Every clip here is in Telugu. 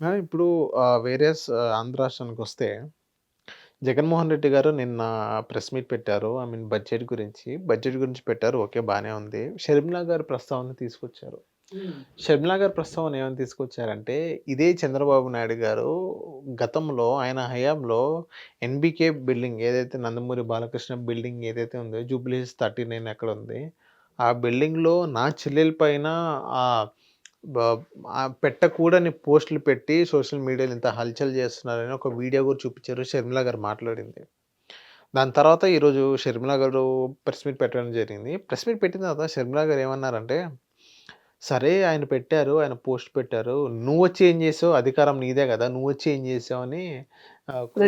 మేడం ఇప్పుడు ఆహ్, వేరే స్ ఆంధ్ర రాష్ట్రానికి వస్తే, జగన్మోహన్ రెడ్డి గారు నిన్న ప్రెస్ మీట్ పెట్టారు. ఐ మీన్ బడ్జెట్ గురించి. బడ్జెట్ గురించి పెట్టారు. ఓకే. బానే ఉంది. షర్మిల గారి ప్రస్తావన తీసుకొచ్చారు. షర్మిల గారి ప్రస్తావన ఏమని తీసుకొచ్చారంటే, ఇదే చంద్రబాబు నాయుడు గారు గతంలో ఆయన హయాంలో ఎన్‌బీకే బిల్డింగ్ ఏదైతే నందమూరి బాలకృష్ణ బిల్డింగ్ ఏదైతే ఉందో జూబ్లీ హిల్స్ 39 ఎక్కడ ఉంది. ఆ బిల్డింగ్‌లో నా చెల్లెల పైన పెట్టకూడని పోస్టులు పెట్టి సోషల్ మీడియాలో ఇంత హల్చల్ చేస్తున్నారని ఒక వీడియో కూడా చూపించారు. షర్మిల గారు మాట్లాడింది. దాని తర్వాత ఈరోజు షర్మిల గారు ప్రెస్ మీట్ పెట్టడం జరిగింది. ప్రెస్ మీట్ పెట్టిన తర్వాత షర్మిల గారు ఏమన్నారంటే, సరే ఆయన పెట్టారు. ఆయన పోస్ట్ పెట్టారు. నువ్వు వచ్చి ఏం చేసావు? అధికారం నీదే కదా! నువ్వు వచ్చి ఏం చేసావు అని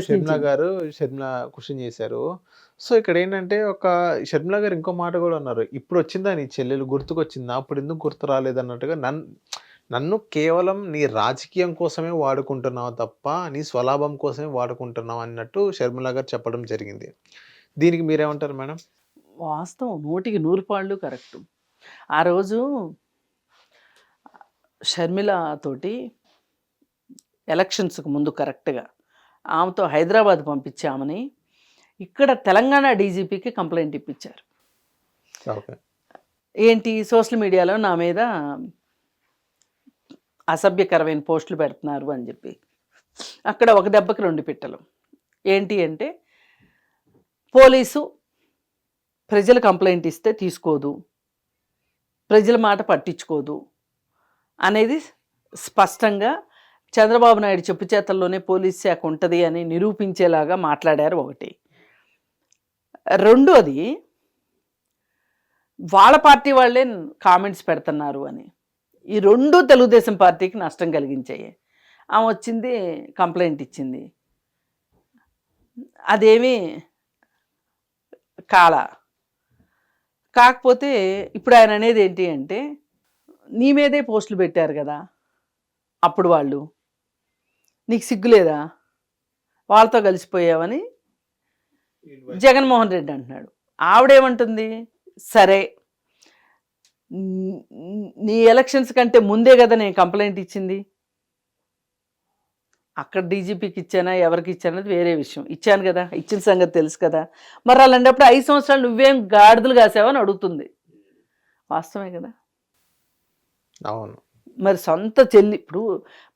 షర్మిల. గారు షర్మిల క్వెషన్ చేశారు. సో, ఇక్కడేంటంటే ఒక షర్మిల గారు ఇంకో మాట కూడా అన్నారు. ఇప్పుడొచ్చిందా నీ చెల్లెలు గుర్తుకొచ్చిందా? అప్పుడెందుకు గుర్తు రాలేదన్నట్టుగా నన్ నన్ను కేవలం నీ రాజకీయం కోసమే వాడుకుంటున్నావు తప్ప, నీ స్వలాభం కోసమే వాడుకుంటున్నావు అన్నట్టు షర్మిల గారు చెప్పడం జరిగింది. దీనికి మీరేమంటారు మేడం? వాస్తవం. నూటికి నూరు పాళ్ళు కరెక్టు. ఆ రోజు షర్మిల తోటి ఎలక్షన్స్‌కి ముందు కరెక్ట్‌గా ఆమెతో హైదరాబాద్ పంపించామని, ఇక్కడ తెలంగాణ డీజీపీకి కంప్లెయింట్ ఇప్పించారు. ఏంటి సోషల్ మీడియాలో నా మీద అసభ్యకరమైన పోస్టులు పెడుతున్నారు అని చెప్పి. అక్కడ ఒక దెబ్బకి రెండు పిట్టలు. ఏంటి అంటే, పోలీసు ప్రజలు కంప్లెయింట్ ఇస్తే తీసుకోదు. ప్రజల మాట పట్టించుకోదు. అనేది స్పష్టంగా చంద్రబాబు నాయుడు చెప్పు చేతల్లోనే పోలీస్ శాఖ ఉంటుంది అని నిరూపించేలాగా మాట్లాడారు ఒకటి. రెండోది వాళ్ళ పార్టీ వాళ్ళే కామెంట్స్ పెడుతున్నారు అని. ఈ రెండు తెలుగుదేశం పార్టీకి నష్టం కలిగించాయి. ఆమె వచ్చింది కంప్లైంట్ ఇచ్చింది. అదేమి కాల. కాకపోతే ఇప్పుడు ఆయన అనేది ఏంటి అంటే, నీ మీదే పోస్టులు పెట్టారు కదా! అప్పుడు వాళ్ళు. నీకు సిగ్గు లేదా? వాళ్ళతో కలిసిపోయావని జగన్మోహన్ రెడ్డి అంటున్నాడు. ఆవిడేమంటుంది? సరే. నీ ఎలక్షన్స్ కంటే ముందే కదా నేను కంప్లైంట్ ఇచ్చింది. అక్కడ డీజీపీకి ఇచ్చానా ఎవరికి ఇచ్చానది వేరే విషయం. ఇచ్చాను కదా! ఇచ్చిన సంగతి తెలుసు కదా! మరి అలాంటప్పుడు ఐదు సంవత్సరాలు నువ్వేం గాడిదలు కాసావని అడుగుతుంది. వాస్తవమే కదా! అవును. మరి సొంత చెల్లి ఇప్పుడు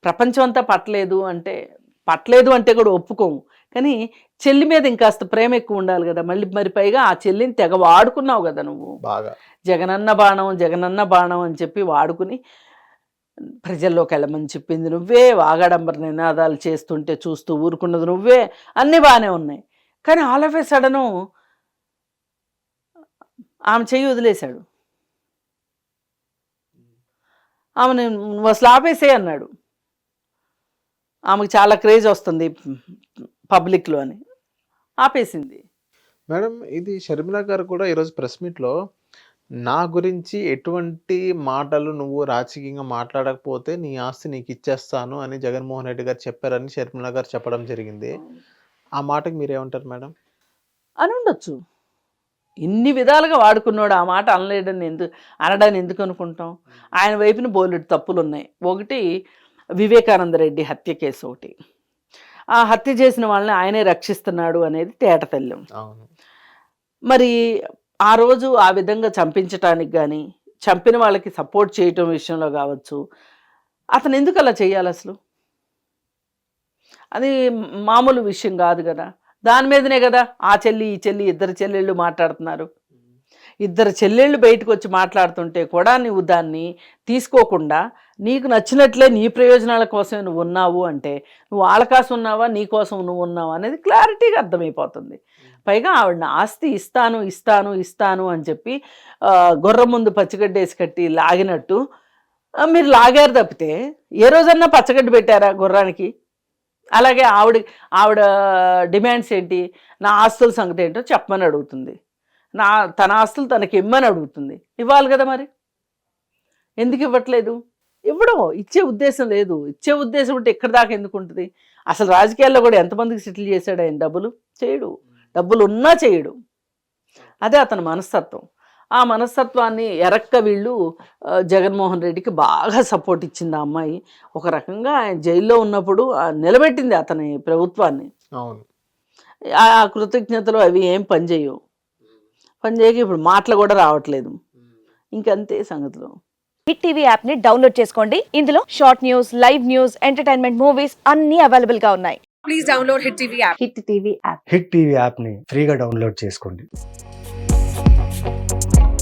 ప్రపంచం అంతా పట్టలేదు అంటే పట్టలేదు అంటే కూడా ఒప్పుకోము. కానీ చెల్లి మీద ఇంకాస్త ప్రేమ ఎక్కువ ఉండాలి కదా! మళ్ళీ మరి పైగా ఆ చెల్లిని తెగ వాడుకున్నావు కదా నువ్వు. బాగా. జగనన్న బాణం, జగనన్న బాణం అని చెప్పి వాడుకుని ప్రజల్లోకి వెళ్ళమని చెప్పింది నువ్వే. వాగాడంబర నినాదాలు చేస్తుంటే చూస్తూ ఊరుకున్నది నువ్వే. అన్నీ బాగానే ఉన్నాయి. కానీ ఆల్ ఆఫ్ ఏ సడను ఆమె చెయ్యి వదిలేశాడు. ఆమెను నువ్వు అసలు ఆపేసేయి అన్నాడు. ఆమెకు చాలా క్రేజ్ వస్తుంది పబ్లిక్‌లో అని. ఆపేసింది. మేడం ఇది షర్మిల గారు కూడా ఈరోజు ప్రెస్ మీట్‌లో నా గురించి ఎటువంటి మాటలు నువ్వు రాజకీయంగా మాట్లాడకపోతే నీ ఆస్తి నీకిచ్చేస్తాను అని జగన్మోహన్ రెడ్డి గారు చెప్పారని షర్మిల గారు చెప్పడం జరిగింది. ఆ మాటకి మీరేమంటారు మేడం? అనుండొచ్చు. ఇన్ని విధాలుగా వాడుకున్నాడు ఆ మాట అనలేడని ఎందు అనడాన్ని ఎందుకు అనుకుంటాం? ఆయన వైపున బోలెడు తప్పులున్నాయి. ఒకటి వివేకానంద రెడ్డి హత్య కేసు ఒకటి. ఆ హత్య చేసిన వాళ్ళని ఆయనే రక్షిస్తున్నాడు అనేది తేటతెల్లం. అవును. మరి ఆ రోజు ఆ విధంగా చంపించటానికి గాని, చంపిన వాళ్ళకి సపోర్ట్ చేయటం విషయంలో కావచ్చు, అతను ఎందుకు అలా చేయాలసలు? అది మామూలు విషయం కాదు కదా! దాని మీదనే కదా ఆ చెల్లి, ఈ చెల్లి ఇద్దరు చెల్లెళ్ళు మాట్లాడుతున్నారు. ఇద్దరు చెల్లెళ్ళు బయటకొచ్చి మాట్లాడుతుంటే కూడా నువ్వు దాన్ని తీసుకోకుండా నీకు నచ్చినట్లే నీ ప్రయోజనాల కోసమే నువ్వు ఉన్నావు అంటే, నువ్వు వాళ్ళ ఉన్నావా? నీ కోసం నువ్వు ఉన్నావా? అనేది క్లారిటీగా అర్థమైపోతుంది. పైగా ఆవిడని ఆస్తి ఇస్తాను, ఇస్తాను, ఇస్తాను అని చెప్పి ఆహ్, గుర్రం ముందు పచ్చిగడ్డేసి కట్టి లాగినట్టు మీరు లాగారు తప్పితే ఏ రోజన్నా పచ్చగడ్డి పెట్టారా గుర్రానికి? అలాగే ఆవిడ ఆవిడ డిమాండ్స్ ఏంటి? నా ఆస్తుల సంగతి ఏంటో చెప్పమని అడుగుతుంది. నా తన ఆస్తులు తనకి ఇమ్మని అడుగుతుంది. ఇవ్వాలి కదా మరి. ఎందుకు ఇవ్వట్లేదు? ఇవ్వడం. ఇచ్చే ఉద్దేశం లేదు. ఇచ్చే ఉద్దేశం ఉంటే ఎక్కడి దాకా ఎందుకు ఉంటుంది అసలు రాజకీయాల్లో కూడా ఎంతమందికి సెటిల్ చేశాడు ఆయన డబ్బులు? చేయడు. డబ్బులు ఉన్నా చేయడు. అదే అతని మనస్తత్వం. ఆ మనస్తత్వాన్ని ఎరక్క వీళ్ళు జగన్మోహన్ రెడ్డికి బాగా సపోర్ట్ ఇచ్చింది ఆ అమ్మాయి. ఒక రకంగా ఆయన జైల్లో ఉన్నప్పుడు ఆ, నిలబెట్టింది అతని ప్రభుత్వాన్ని. అవును. ఆ కృతజ్ఞతలు అవి ఏం పనిచేయవు పనిచేయక ఇప్పుడు మాటలు కూడా రావట్లేదు. ఇంకంతే సంగతులు. హిట్ టీవీ యాప్ని డౌన్లోడ్ చేసుకోండి. ఇందులో short news live news entertainment movies అన్ని అవైలబుల్గా ఉన్నాయి. please download Hit TV app. Hit TV app. Hit TV యాప్ని ఫ్రీగా డౌన్లోడ్ చేసుకోండి. Thank you.